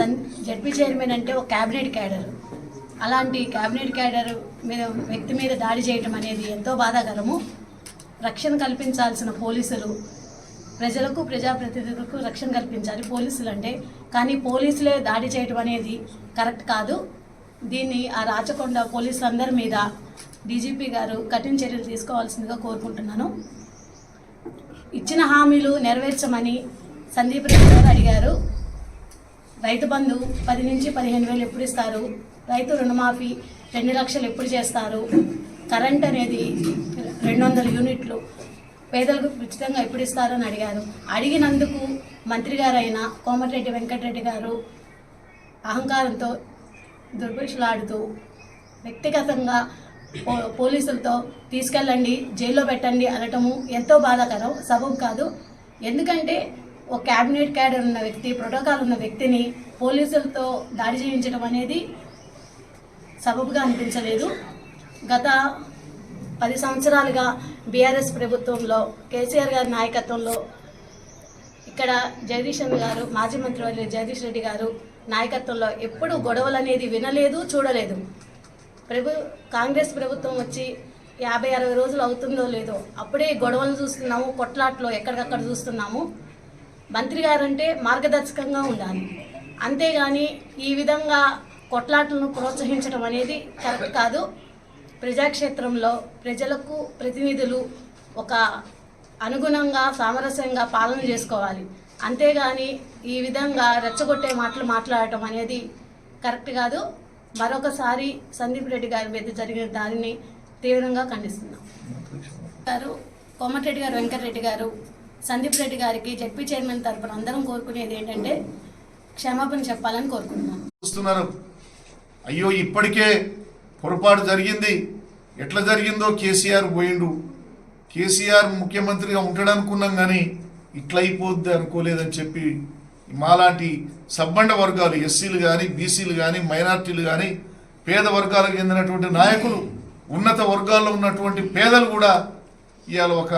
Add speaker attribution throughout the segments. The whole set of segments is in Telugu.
Speaker 1: సన్ జడ్పీ చైర్మన్ అంటే ఒక క్యాబినెట్ క్యాడర్. అలాంటి క్యాబినెట్ క్యాడర్ మీద వ్యక్తి మీద దాడి చేయటం అనేది ఎంతో బాధాకరము. రక్షణ కల్పించాల్సిన పోలీసులు ప్రజలకు ప్రజాప్రతినిధులకు రక్షణ కల్పించాలి పోలీసులు అంటే కానీ పోలీసులే దాడి చేయడం అనేది కరెక్ట్ కాదు. దీన్ని ఆ రాచకొండ పోలీసులందరి మీద డీజీపీ గారు కఠిన చర్యలు తీసుకోవాల్సిందిగా కోరుకుంటున్నాను. ఇచ్చిన హామీలు నెరవేర్చమని సందీప్ రెడ్డి గారు అడిగారు. రైతు బంధు పది నుంచి పదిహేను వేలు ఎప్పుడు ఇస్తారు? రైతు రుణమాఫీ రెండు లక్షలు ఎప్పుడు చేస్తారు? కరెంట్ అనేది రెండు వందల యూనిట్లు పేదలకు ఉచితంగా ఎప్పుడు ఇస్తారని అడిగారు. అడిగినందుకు మంత్రి గారైన కోమటిరెడ్డి వెంకటరెడ్డి గారు అహంకారంతో దుర్భిక్షలాడుతూ వ్యక్తిగతంగా పో పోలీసులతో తీసుకెళ్ళండి జైల్లో పెట్టండి అనటము ఎంతో బాధాకరం సబబు కాదు. ఎందుకంటే ఒక క్యాబినెట్ క్యాడర్ ఉన్న వ్యక్తి ప్రోటోకాల్ ఉన్న వ్యక్తిని పోలీసులతో దాడి చేయించడం అనేది సబబుగా అనిపించలేదు. గత పది సంవత్సరాలుగా బీఆర్ఎస్ ప్రభుత్వంలో కేసీఆర్ గారి నాయకత్వంలో ఇక్కడ జగదీష్ గారు మాజీ మంత్రివర్యులు జగదీష్ రెడ్డి గారు నాయకత్వంలో ఎప్పుడు గొడవలు అనేది వినలేదు చూడలేదు. ప్రభు కాంగ్రెస్ ప్రభుత్వం వచ్చి యాభై అరవై రోజులు అవుతుందో లేదో అప్పుడే గొడవలు చూస్తున్నాము కొట్లాట్లో ఎక్కడికక్కడ చూస్తున్నాము. మంత్రి గారంటే మార్గదర్శకంగా ఉండాలి. అంతేగాని ఈ విధంగా కొట్లాటలను ప్రోత్సహించడం అనేది కరెక్ట్ కాదు. ప్రజాక్షేత్రంలో ప్రజలకు ప్రతినిధులు ఒక అనుగుణంగా సామరస్యంగా పాలన చేసుకోవాలి. అంతేగాని ఈ విధంగా రెచ్చగొట్టే మాటలు మాట్లాడటం అనేది కరెక్ట్ కాదు. మరొకసారి సందీప్ రెడ్డి గారి మీద జరిగిన దానిని తీవ్రంగా ఖండిస్తున్నాం. గారు కోమటిరెడ్డి గారు వెంకటరెడ్డి గారు సందీప్ రెడ్డి గారికి జడ్పీ చైర్మన్ తరపున అందరం కోరుకునేది ఏంటంటే క్షమాపణ చెప్పాలని కోరుకుంటున్నాను
Speaker 2: చూస్తున్నారు. అయ్యో ఇప్పటికే పొరపాటు జరిగింది. ఎట్లా జరిగిందో కేసీఆర్ పోయిండు. కేసీఆర్ ముఖ్యమంత్రిగా ఉంటాడనుకున్నాం కానీ ఇట్లా అయిపోద్ది అనుకోలేదని చెప్పి మాలాంటి సబ్బండ వర్గాలు ఎస్సీలు కానీ బీసీలు కానీ మైనార్టీలు కానీ పేద వర్గాలకు చెందినటువంటి నాయకులు ఉన్నత వర్గాల్లో ఉన్నటువంటి పేదలు కూడా ఇవాళ ఒక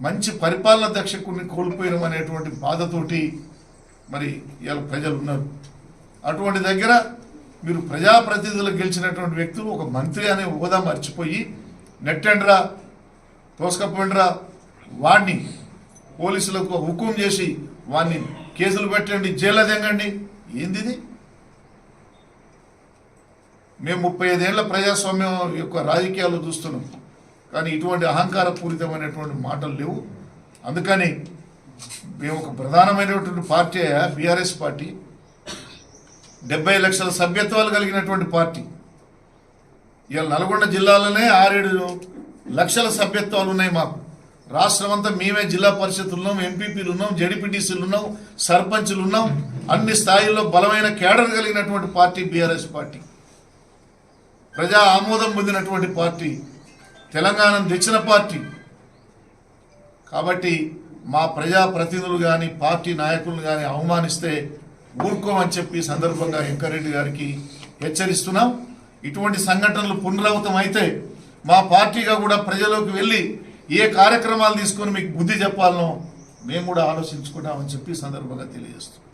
Speaker 2: మంచి పరిపాలన దక్షకుడిని కోల్పోయినాం అనేటువంటి బాధతోటి మరి ఇవాళ ప్రజలు ఉన్నారు అటువంటి దగ్గర మీరు ప్రజాప్రతినిధులు గెలిచినటువంటి వ్యక్తులు ఒక మంత్రి అనే హోదా మర్చిపోయి నెట్టండ్రా తోసుకపోయిండ్రా వాడిని పోలీసులకు హుకుం చేసి వాడిని కేసులు పెట్టండి జైల్లో తెంగండి. ఏందిది? మేము ముప్పై ఐదేళ్ళ ప్రజాస్వామ్యం యొక్క రాజకీయాలు చూస్తున్నాం. కానీ ఇటువంటి అహంకారపూరితమైనటువంటి మాటలు లేవు. అందుకని మేము ఒక ప్రధానమైనటువంటి పార్టీ బీఆర్ఎస్ పార్టీ. డెబ్బై లక్షల సభ్యత్వాలు కలిగినటువంటి పార్టీ. ఇవాళ నల్గొండ జిల్లాలోనే ఆరేడు లక్షల సభ్యత్వాలు ఉన్నాయి మాకు. రాష్ట్రం అంతా మేమే జిల్లా పరిషత్లు ఉన్నాం ఎంపీపీలు ఉన్నాం జడిపిటీసీలు ఉన్నాం సర్పంచులు ఉన్నాం అన్ని స్థాయిల్లో బలమైన కేడర్ కలిగినటువంటి పార్టీ బీఆర్ఎస్ పార్టీ. ప్రజా ఆమోదం పొందినటువంటి పార్టీ తెలంగాణను తెచ్చిన పార్టీ. కాబట్టి మా ప్రజాప్రతినిధులు కానీ పార్టీ నాయకులను కానీ అవమానిస్తే ఊరుకోమని చెప్పి సందర్భంగా వెంకరెడ్డి గారికి హెచ్చరిస్తున్నాం. ఇటువంటి సంఘటనలు పునరావృతం అయితే మా పార్టీగా కూడా ప్రజలోకి వెళ్ళి ఏ కార్యక్రమాలు తీసుకొని మీకు బుద్ధి చెప్పాలనో మేము కూడా ఆలోచించుకుంటామని చెప్పి సందర్భంగా తెలియజేస్తున్నాం.